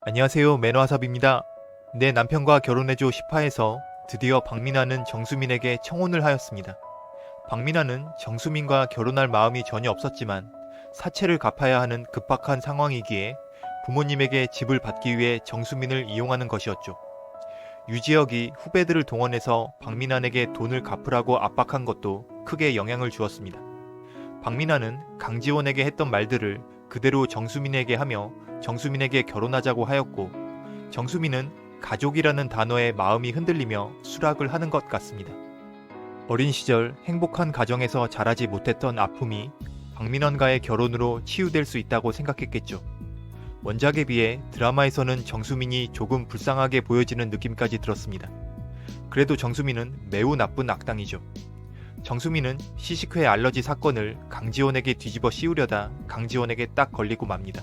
안녕하세요. 매너와삽입니다. 내 남편과 결혼해줘 10화에서 드디어 박민아는 정수민에게 청혼을 하였습니다. 박민아는 정수민과 결혼할 마음이 전혀 없었지만 사채를 갚아야 하는 급박한 상황이기에 부모님에게 집을 받기 위해 정수민을 이용하는 것이었죠. 유지혁이 후배들을 동원해서 박민아에게 돈을 갚으라고 압박한 것도 크게 영향을 주었습니다. 박민아는 강지원에게 했던 말들을 그대로 정수민에게 하며 정수민에게 결혼하자고 하였고 정수민은 가족이라는 단어에 마음이 흔들리며 수락을 하는 것 같습니다. 어린 시절 행복한 가정에서 자라지 못했던 아픔이 박민원과의 결혼으로 치유될 수 있다고 생각했겠죠. 원작에 비해 드라마에서는 정수민이 조금 불쌍하게 보여지는 느낌까지 들었습니다. 그래도 정수민은 매우 나쁜 악당이죠. 정수민은 시식회 알러지 사건을 강지원에게 뒤집어 씌우려다 강지원에게 딱 걸리고 맙니다.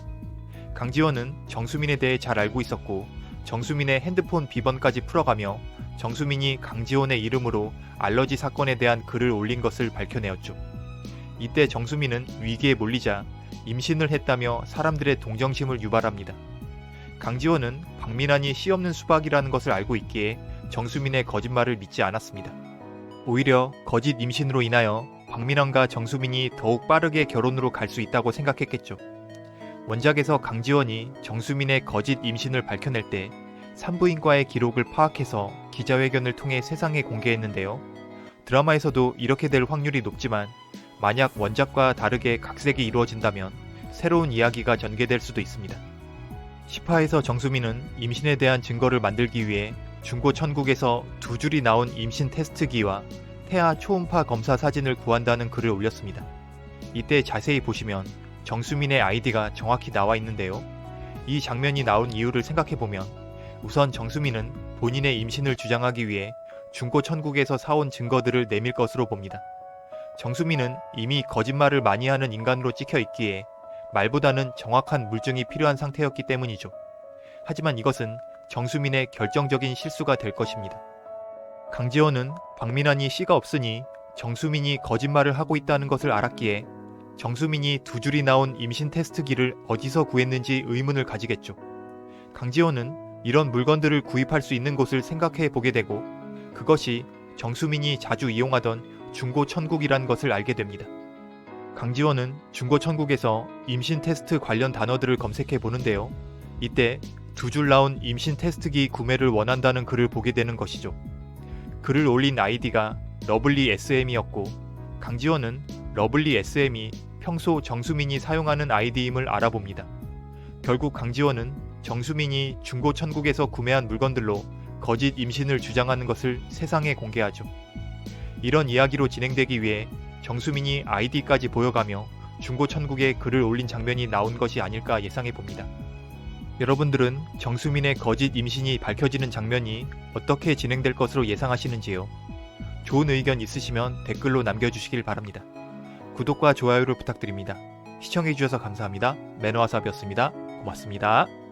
강지원은 정수민에 대해 잘 알고 있었고 정수민의 핸드폰 비번까지 풀어가며 정수민이 강지원의 이름으로 알러지 사건에 대한 글을 올린 것을 밝혀내었죠. 이때 정수민은 위기에 몰리자 임신을 했다며 사람들의 동정심을 유발합니다. 강지원은 박민환이 씨 없는 수박이라는 것을 알고 있기에 정수민의 거짓말을 믿지 않았습니다. 오히려 거짓 임신으로 인하여 박민환과 정수민이 더욱 빠르게 결혼으로 갈 수 있다고 생각했겠죠. 원작에서 강지원이 정수민의 거짓 임신을 밝혀낼 때 산부인과의 기록을 파악해서 기자회견을 통해 세상에 공개했는데요. 드라마에서도 이렇게 될 확률이 높지만 만약 원작과 다르게 각색이 이루어진다면 새로운 이야기가 전개될 수도 있습니다. 10화에서 정수민은 임신에 대한 증거를 만들기 위해 중고 천국에서 두 줄이 나온 임신 테스트기와 태아 초음파 검사 사진을 구한다는 글을 올렸습니다. 이때 자세히 보시면 정수민의 아이디가 정확히 나와 있는데요. 이 장면이 나온 이유를 생각해보면 우선 정수민은 본인의 임신을 주장하기 위해 중고 천국에서 사온 증거들을 내밀 것으로 봅니다. 정수민은 이미 거짓말을 많이 하는 인간으로 찍혀 있기에 말보다는 정확한 물증이 필요한 상태였기 때문이죠. 하지만 이것은 정수민의 결정적인 실수가 될 것입니다. 강지원은 박민환이 씨가 없으니 정수민이 거짓말을 하고 있다는 것을 알았기에 정수민이 두 줄이 나온 임신 테스트기를 어디서 구했는지 의문을 가지겠죠. 강지원은 이런 물건들을 구입할 수 있는 곳을 생각해 보게 되고 그것이 정수민이 자주 이용하던 중고 천국이란 것을 알게 됩니다. 강지원은 중고 천국에서 임신 테스트 관련 단어들을 검색해 보는데요. 이때 두 줄 나온 임신 테스트기 구매를 원한다는 글을 보게 되는 것이죠. 글을 올린 아이디가 러블리 SM이었고 강지원은 러블리 SM이 평소 정수민이 사용하는 아이디임을 알아봅니다. 결국 강지원은 정수민이 중고 천국에서 구매한 물건들로 거짓 임신을 주장하는 것을 세상에 공개하죠. 이런 이야기로 진행되기 위해 정수민이 아이디까지 보여가며 중고 천국에 글을 올린 장면이 나온 것이 아닐까 예상해 봅니다. 여러분들은 정수민의 거짓 임신이 밝혀지는 장면이 어떻게 진행될 것으로 예상하시는지요? 좋은 의견 있으시면 댓글로 남겨주시길 바랍니다. 구독과 좋아요를 부탁드립니다. 시청해주셔서 감사합니다. 매너와삽이었습니다. 고맙습니다.